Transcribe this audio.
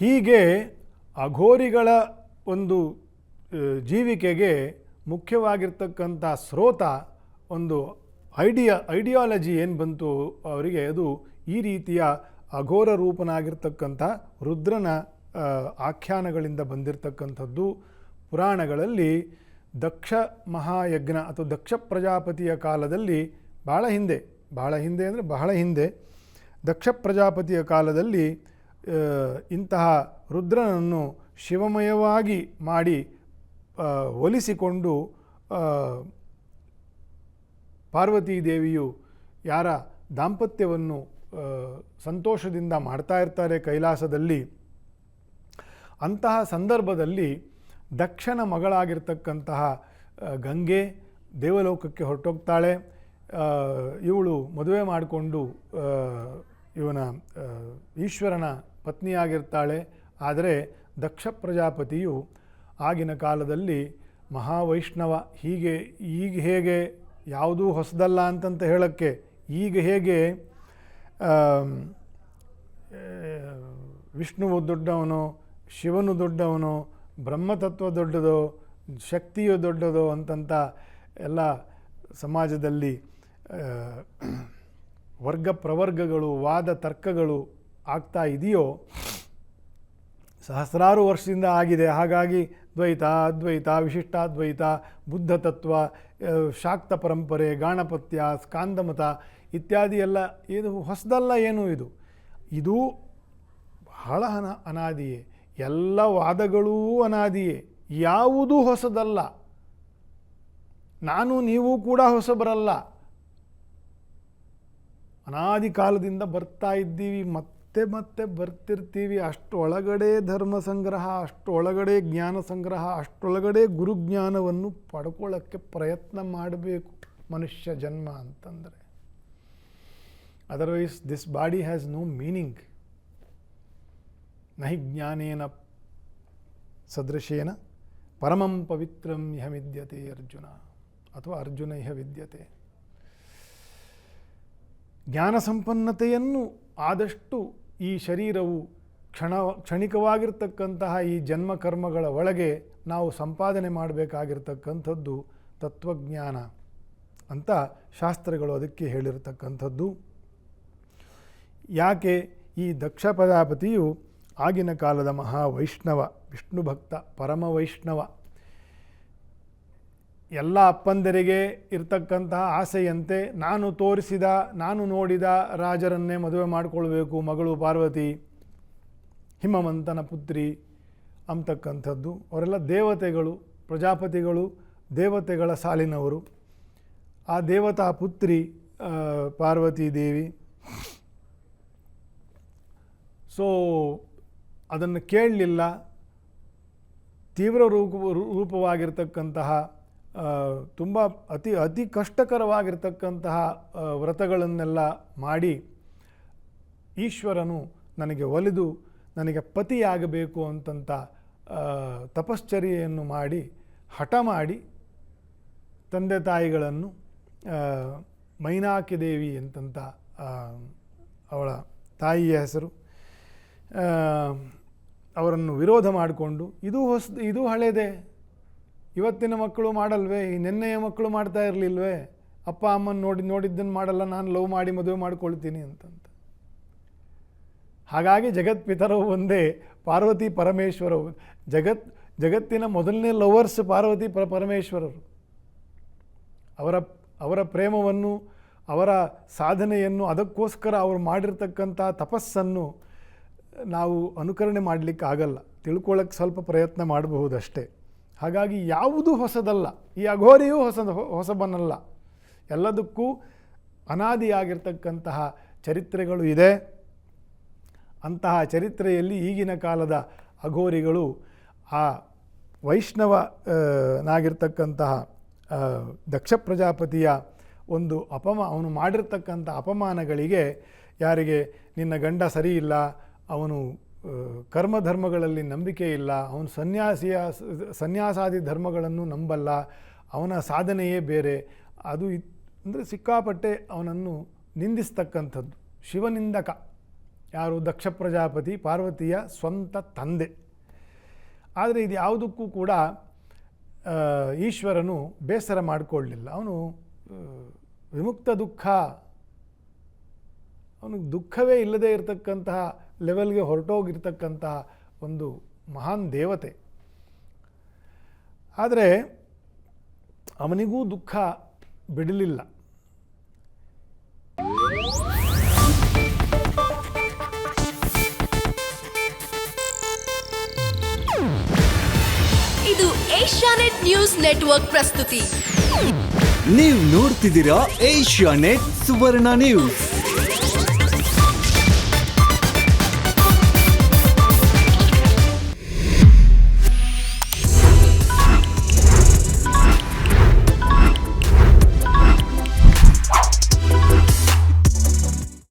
ಹೀಗೆ ಅಘೋರಿಗಳ ಒಂದು ಜೀವಿಕೆಗೆ ಮುಖ್ಯವಾಗಿರ್ತಕ್ಕಂಥ ಸ್ರೋತ ಒಂದು ಐಡಿಯಾ, ಐಡಿಯಾಲಜಿ ಏನು ಬಂತು ಅವರಿಗೆ, ಅದು ಈ ರೀತಿಯ ಅಘೋರ ರೂಪನಾಗಿರ್ತಕ್ಕಂಥ ರುದ್ರನ ಆಖ್ಯಾನಗಳಿಂದ ಬಂದಿರತಕ್ಕಂಥದ್ದು. ಪುರಾಣಗಳಲ್ಲಿ ದಕ್ಷ ಮಹಾಯಜ್ಞ ಅಥವಾ ದಕ್ಷ ಪ್ರಜಾಪತಿಯ ಕಾಲದಲ್ಲಿ ಭಾಳ ಹಿಂದೆ, ಬಹಳ ಹಿಂದೆ ಅಂದರೆ ಬಹಳ ಹಿಂದೆ, ದಕ್ಷ ಪ್ರಜಾಪತಿಯ ಕಾಲದಲ್ಲಿ ಇಂತಹ ರುದ್ರನನ್ನು ಶಿವಮಯವಾಗಿ ಮಾಡಿ ಒಲಿಸಿಕೊಂಡು ಪಾರ್ವತೀ ದೇವಿಯು ಯಾರ ದಾಂಪತ್ಯವನ್ನು ಸಂತೋಷದಿಂದ ಮಾಡ್ತಾ ಇರ್ತಾರೆ ಕೈಲಾಸದಲ್ಲಿ, ಅಂತಹ ಸಂದರ್ಭದಲ್ಲಿ ದಕ್ಷನ ಮಗಳಾಗಿರ್ತಕ್ಕಂತಹ ಗಂಗೆ ದೇವಲೋಕಕ್ಕೆ ಹೊರಟೋಗ್ತಾಳೆ. ಇವಳು ಮದುವೆ ಮಾಡಿಕೊಂಡು ಇವನ ಈಶ್ವರನ ಪತ್ನಿಯಾಗಿರ್ತಾಳೆ. ಆದರೆ ದಕ್ಷ ಪ್ರಜಾಪತಿಯು ಆಗಿನ ಕಾಲದಲ್ಲಿ ಮಹಾವೈಷ್ಣವ ಹೀಗೆ ಈಗ ಹೇಗೆ ಯಾವುದೂ ಹೊಸದಲ್ಲ ಅಂತಂತ ಹೇಳೋಕ್ಕೆ ಈಗ ಹೇಗೆ ವಿಷ್ಣುವು ದೊಡ್ಡವನು, ಶಿವನು ದೊಡ್ಡವನು, ಬ್ರಹ್ಮತತ್ವ ದೊಡ್ಡದೋ, ಶಕ್ತಿಯು ದೊಡ್ಡದೋ ಅಂತಂತ ಎಲ್ಲ ಸಮಾಜದಲ್ಲಿ ವರ್ಗ ಪ್ರವರ್ಗಗಳು, ವಾದ ತರ್ಕಗಳು ಆಗ್ತಾ ಇದೆಯೋ, ಸಹಸ್ರಾರು ವರ್ಷದಿಂದ ಆಗಿದೆ. ಹಾಗಾಗಿ ದ್ವೈತ ಅದ್ವೈತ ವಿಶಿಷ್ಟಾದ್ವೈತ ಬುದ್ಧ ತತ್ವ ಶಾಕ್ತ ಪರಂಪರೆ, ಗಾಣಪತ್ಯ, ಸ್ಕಾಂದಮತ ಇತ್ಯಾದಿ ಎಲ್ಲ ಏನು ಹೊಸದಲ್ಲ ಏನು ಇದು? ಇದು ಬಹಳ ಅನ, ಅನಾದಿಯೇ. ಎಲ್ಲ ವಾದಗಳೂ ಅನಾದಿಯೇ. ಯಾವುದೂ ಹೊಸದಲ್ಲ. ನಾನು, ನೀವು ಕೂಡ ಹೊಸಬರಲ್ಲ. ಅನಾದಿ ಕಾಲದಿಂದ ಬರ್ತಾ ಇದ್ದೀವಿ. ಮತ್ತೆ ಮತ್ತೆ ಮತ್ತೆ ಬರ್ತಿರ್ತೀವಿ. ಅಷ್ಟೊಳಗಡೆ ಧರ್ಮ ಸಂಗ್ರಹ, ಅಷ್ಟೊಳಗಡೆ ಜ್ಞಾನ ಸಂಗ್ರಹ, ಅಷ್ಟೊಳಗಡೆ ಗುರುಜ್ಞಾನವನ್ನು ಪಡ್ಕೊಳ್ಳೋಕ್ಕೆ ಪ್ರಯತ್ನ ಮಾಡಬೇಕು ಮನುಷ್ಯ ಜನ್ಮ ಅಂತಂದರೆ. Otherwise this body has no meaning ನಹಿ ಜ್ಞಾನೇನ ಸದೃಶೇನ ಪರಮಂ ಪವಿತ್ರಂ ಇಹ ವಿದ್ಯತೆ ಅರ್ಜುನ. ಅಥವಾ ಅರ್ಜುನ ಇಹ ವಿದ್ಯತೆ. ಜ್ಞಾನ ಸಂಪನ್ನತೆಯನ್ನು ಆದಷ್ಟು ಈ ಶರೀರವು ಕ್ಷಣ, ಕ್ಷಣಿಕವಾಗಿರ್ತಕ್ಕಂತಹ ಈ ಜನ್ಮ ಕರ್ಮಗಳ ಒಳಗೆ ನಾವು ಸಂಪಾದನೆ ಮಾಡಬೇಕಾಗಿರ್ತಕ್ಕಂಥದ್ದು ತತ್ವಜ್ಞಾನ ಅಂತ ಶಾಸ್ತ್ರಗಳು ಅದಕ್ಕೆ ಹೇಳಿರತಕ್ಕಂಥದ್ದು. ಯಾಕೆ ಈ ದಕ್ಷ ಪ್ರಜಾಪತಿಯು ಆಗಿನ ಕಾಲದ ಮಹಾವೈಷ್ಣವ ವಿಷ್ಣು ಭಕ್ತ ಪರಮ ವೈಷ್ಣವ ಎಲ್ಲ ಅಪ್ಪಂದರಿಗೆ ಇರ್ತಕ್ಕಂತಹ ಆಸೆಯಂತೆ ನಾನು ತೋರಿಸಿದ, ನಾನು ನೋಡಿದ ರಾಜರನ್ನೇ ಮದುವೆ ಮಾಡಿಕೊಳ್ಬೇಕು, ಮಗಳು ಪಾರ್ವತಿ ಹಿಮವಂತನ ಪುತ್ರಿ ಅಂತಕ್ಕಂಥದ್ದು. ಅವರೆಲ್ಲ ದೇವತೆಗಳು, ಪ್ರಜಾಪತಿಗಳು, ದೇವತೆಗಳ ಸಾಲಿನವರು. ಆ ದೇವತಾ ಪುತ್ರಿ ಪಾರ್ವತಿ ದೇವಿ. ಸೊ, ಅದನ್ನು ಕೇಳಲಿಲ್ಲ. ತೀವ್ರ ರೂಪ, ರೂಪವಾಗಿರ್ತಕ್ಕಂತಹ ತುಂಬ ಅತಿ ಅತಿ ಕಷ್ಟಕರವಾಗಿರ್ತಕ್ಕಂತಹ ವ್ರತಗಳನ್ನೆಲ್ಲ ಮಾಡಿ ಈಶ್ವರನು ನನಗೆ ಒಲಿದು, ನನಗೆ ಪತಿಯಾಗಬೇಕು ಅಂತಂತ ತಪಶ್ಚರ್ಯೆಯನ್ನು ಮಾಡಿ, ಹಠ ಮಾಡಿ ತಂದೆ ತಾಯಿಗಳನ್ನು ಮೈನಾಕಿ ದೇವಿ ಅಂತಂತ ಅವಳ ತಾಯಿಯ ಹೆಸರು ಅವರನ್ನು ವಿರೋಧ ಮಾಡಿಕೊಂಡು, ಇದು ಹೊಸ ಇದು ಹಳೇದೆ ಇವತ್ತಿನ ಮಕ್ಕಳು ಮಾಡಲ್ವೇ? ಈ ನಿನ್ನೆಯ ಮಕ್ಕಳು ಮಾಡ್ತಾ ಇರಲಿಲ್ವೇ? ಅಪ್ಪ, ಅಮ್ಮನ ನೋಡಿ ನೋಡಿದ್ದನ್ನು ಮಾಡಲ್ಲ, ನಾನು ಲವ್ ಮಾಡಿ ಮದುವೆ ಮಾಡ್ಕೊಳ್ತೀನಿ ಅಂತಂತ. ಹಾಗಾಗಿ ಜಗತ್ಪಿತರವು ಒಂದೇ, ಪಾರ್ವತಿ ಪರಮೇಶ್ವರವು. ಜಗತ್, ಜಗತ್ತಿನ ಮೊದಲನೇ ಲವರ್ಸ್ ಪಾರ್ವತಿ ಪರ, ಪರಮೇಶ್ವರರು. ಅವರ ಅವರ ಪ್ರೇಮವನ್ನು, ಅವರ ಸಾಧನೆಯನ್ನು, ಅದಕ್ಕೋಸ್ಕರ ಅವರು ಮಾಡಿರ್ತಕ್ಕಂಥ ತಪಸ್ಸನ್ನು ನಾವು ಅನುಕರಣೆ ಮಾಡಲಿಕ್ಕೆ ಆಗಲ್ಲ ತಿಳ್ಕೊಳ್ಳೋಕ್ಕೆ ಸ್ವಲ್ಪ ಪ್ರಯತ್ನ ಮಾಡಬಹುದಷ್ಟೇ. ಹಾಗಾಗಿ ಯಾವುದೂ ಹೊಸದಲ್ಲ. ಈ ಅಘೋರಿಯೂ ಹೊಸ ಹೊಸಬನಲ್ಲ. ಎಲ್ಲದಕ್ಕೂ ಅನಾದಿಯಾಗಿರ್ತಕ್ಕಂತಹ ಚರಿತ್ರೆಗಳು ಇದೆ. ಅಂತಹ ಚರಿತ್ರೆಯಲ್ಲಿ ಈಗಿನ ಕಾಲದ ಅಘೋರಿಗಳು ಆ ವೈಷ್ಣವನಾಗಿರ್ತಕ್ಕಂತಹ ದಕ್ಷ ಪ್ರಜಾಪತಿಯ ಒಂದು ಅಪಮ, ಅವನು ಮಾಡಿರ್ತಕ್ಕಂಥ ಅಪಮಾನಗಳಿಗೆ ಯಾರಿಗೆ ನಿನ್ನ ಗಂಡ ಸರಿ ಇಲ್ಲ, ಅವನು ಆ, ಕರ್ಮಧರ್ಮಗಳಲ್ಲಿ ನಂಬಿಕೆ ಇಲ್ಲ ಅವನು ಸನ್ಯಾಸಿಯ ಸನ್ಯಾಸಾದಿ ಧರ್ಮಗಳನ್ನು ನಂಬಲ್ಲ ಅವನ ಸಾಧನೆಯೇ ಬೇರೆ. ಅದು ಅಂದರೆ ಸಿಕ್ಕಾಪಟ್ಟೆ ಅವನನ್ನು ನಿಂದಿಸ್ತಕ್ಕಂಥದ್ದು. ಶಿವನಿಂದಕ. ಯಾರು? ದಕ್ಷ ಪ್ರಜಾಪತಿ ಪಾರ್ವತಿಯ ಸ್ವಂತ ತಂದೆ. ಆದರೆ ಇದು ಯಾವುದಕ್ಕೂ ಕೂಡ ಈಶ್ವರನು ಬೇಸರ ಮಾಡಿಕೊಳ್ಳಲಿಲ್ಲ ಅವನು ವಿಮುಕ್ತ ದುಃಖ. ಅವನಿಗೆ ದುಃಖವೇ ಇಲ್ಲದೆ ಇರತಕ್ಕಂತಹ ಲೆವೆಲ್ಗೆ ಹೊರಟೋಗಿರ್ತಕ್ಕಂತಹ ಒಂದು ಮಹಾನ್ ದೇವತೆ. ಆದರೆ ಅವನಿಗೂ ದುಃಖ ಬಿಡಲಿಲ್ಲ. ಇದು ಏಷ್ಯಾನೆಟ್ ನ್ಯೂಸ್ ನೆಟ್ವರ್ಕ್ ಪ್ರಸ್ತುತಿ. ನೀವು ನೋಡ್ತಿದ್ದೀರಾ ಏಷ್ಯಾನೆಟ್ ಸುವರ್ಣ ನ್ಯೂಸ್.